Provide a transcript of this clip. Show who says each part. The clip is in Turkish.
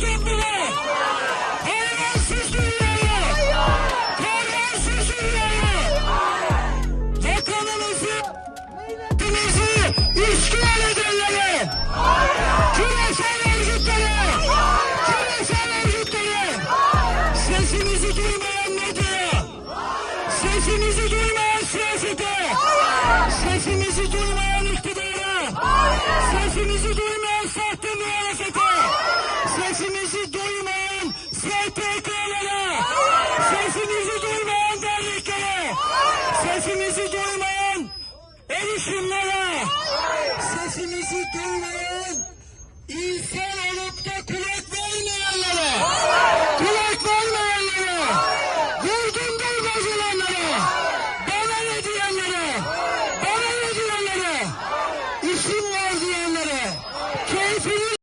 Speaker 1: İstanbul'a! Hayırsız dünyaya! Hayırsız dünyaya! Vatanımızı, milletimizi işgal edenlere! Küresel mevcutlara! Küresel mevcutlara! Sesimizi duymayan medyaya! Sesimizi duymayan siyasete! Sesimizi duymayan iktidara! Sesimizi duymayan sahte muhalefete! Sesimizi duymayan dernekleri, sesimizi duymayan erişimlere, sesimizi duymayan ilse